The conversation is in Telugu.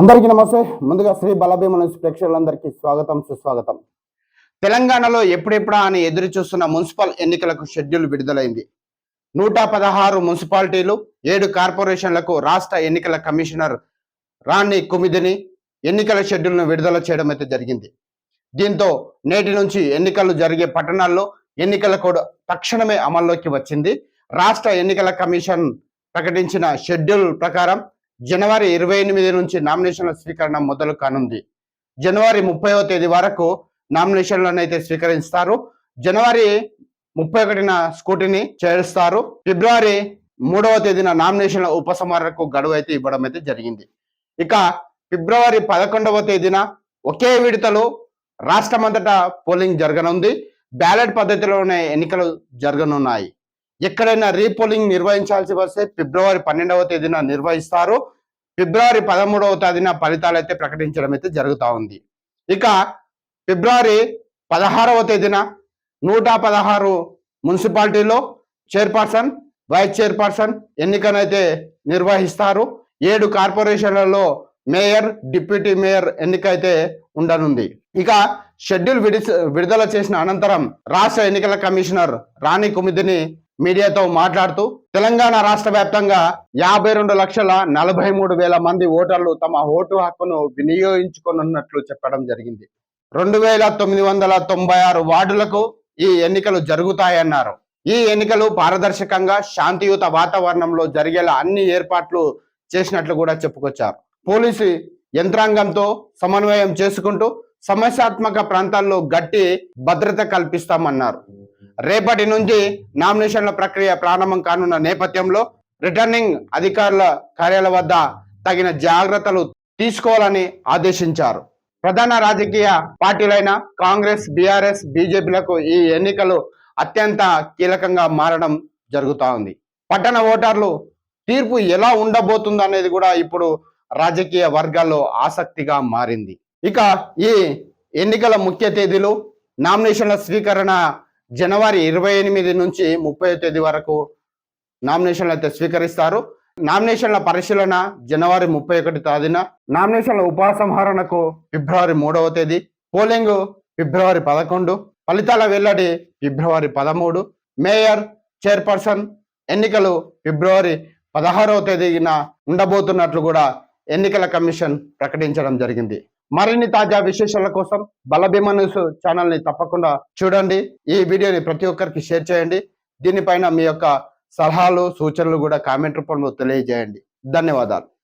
అందరికీ నమస్తే. ముందుగా శ్రీ బలభీమ ప్రేక్షకులందరికీ స్వాగతం సుస్వాగతం. తెలంగాణలో ఎప్పుడెప్పుడా అని ఎదురు చూస్తున్న మున్సిపల్ ఎన్నికలకు షెడ్యూల్ విడుదలైంది. నూట పదహారు మున్సిపాలిటీలు ఏడు కార్పొరేషన్లకు రాష్ట్ర ఎన్నికల కమిషనర్ రాణి కుమిదిని ఎన్నికల షెడ్యూల్ను విడుదల చేయడం అయితే జరిగింది. దీంతో నేటి నుంచి ఎన్నికలు జరిగే పట్టణాల్లో ఎన్నికల కోడ్ తక్షణమే అమల్లోకి వచ్చింది. రాష్ట్ర ఎన్నికల కమిషన్ ప్రకటించిన షెడ్యూల్ ప్రకారం జనవరి ఇరవై ఎనిమిది నుంచి నామినేషన్ల స్వీకరణ మొదలు కానుంది. జనవరి ముప్పైవ తేదీ వరకు నామినేషన్లను అయితే స్వీకరిస్తారు. జనవరి ముప్పై ఒకటిన స్కూటీని చేరుస్తారు. ఫిబ్రవరి మూడవ తేదీన నామినేషన్ల ఉపసంహరణకు గడువు అయితే ఇవ్వడం అయితే జరిగింది. ఇక ఫిబ్రవరి పదకొండవ తేదీన ఒకే విడతలో రాష్ట్రమంతటా పోలింగ్ జరగనుంది. బ్యాలెట్ పద్ధతిలోనే ఎన్నికలు జరగనున్నాయి. ఎక్కడైనా రీపోలింగ్ నిర్వహించాల్సి వస్తే ఫిబ్రవరి పన్నెండవ తేదీన నిర్వహిస్తారు. ఫిబ్రవరి పదమూడవ తేదీన ఫలితాలు అయితే ప్రకటించడం అయితే జరుగుతూ ఉంది. ఇక ఫిబ్రవరి పదహారవ తేదీన నూట పదహారు మున్సిపాలిటీలో చైర్పర్సన్ వైస్ చైర్పర్సన్ ఎన్నికనైతే నిర్వహిస్తారు. ఏడు కార్పొరేషన్లలో మేయర్ డిప్యూటీ మేయర్ ఎన్నిక అయితే ఉండనుంది. ఇక షెడ్యూల్ విడి విడుదల చేసిన అనంతరం రాష్ట్ర ఎన్నికల కమిషనర్ రాణి కుమిదిని మీడియాతో మాట్లాడుతూ తెలంగాణ రాష్ట్ర వ్యాప్తంగా యాభై రెండు లక్షల నలభై మూడు వేల మంది ఓటర్లు తమ ఓటు హక్కును వినియోగించుకున్నట్లు చెప్పడం జరిగింది. రెండు వేల తొమ్మిది వందల తొంభై ఆరు వార్డులకు ఈ ఎన్నికలు జరుగుతాయన్నారు. ఈ ఎన్నికలు పారదర్శకంగా శాంతియుత వాతావరణంలో జరిగేలా అన్ని ఏర్పాట్లు చేసినట్లు కూడా చెప్పుకొచ్చారు. పోలీసు యంత్రాంగంతో సమన్వయం చేసుకుంటూ సమస్యాత్మక ప్రాంతాల్లో గట్టి భద్రత కల్పిస్తామన్నారు. రేపటి నుంచి నామినేషన్ల ప్రక్రియ ప్రారంభం కానున్న నేపథ్యంలో రిటర్నింగ్ అధికారుల కార్యాలయ వద్ద తగిన జాగ్రత్తలు తీసుకోవాలని ఆదేశించారు. ప్రధాన రాజకీయ పార్టీలైన కాంగ్రెస్ బీఆర్ఎస్ బీజేపీలకు ఈ ఎన్నికలు అత్యంత కీలకంగా మారడం జరుగుతూ ఉంది పట్టణ ఓటర్లు తీర్పు ఎలా ఉండబోతుంది అనేది కూడా ఇప్పుడు రాజకీయ వర్గాల్లో ఆసక్తిగా మారింది. ఇక ఈ ఎన్నికల ముఖ్య తేదీలు నామినేషన్ల స్వీకరణ జనవరి ఇరవై ఎనిమిది నుంచి ముప్పై తేదీ వరకు నామినేషన్లు అయితే స్వీకరిస్తారు. నామినేషన్ల పరిశీలన జనవరి ముప్పై ఒకటి తేదీన నామినేషన్ల ఉపసంహరణకు ఫిబ్రవరి మూడవ తేదీ పోలింగ్ ఫిబ్రవరి పదకొండు ఫలితాల వెల్లడి ఫిబ్రవరి పదమూడు మేయర్ చైర్పర్సన్ ఎన్నికలు ఫిబ్రవరి పదహారవ తేదీన ఉండబోతున్నట్లు కూడా ఎన్నికల కమిషన్ ప్రకటించడం జరిగింది. మరిన్ని తాజా విశేషాల కోసం బలభీమ న్యూస్ ఛానల్ని తప్పకుండా చూడండి. ఈ వీడియోని ప్రతి ఒక్కరికి షేర్ చేయండి. దీనిపైన మీ యొక్క సలహాలు సూచనలు కూడా కామెంట్ రూపంలో తెలియజేయండి. ధన్యవాదాలు.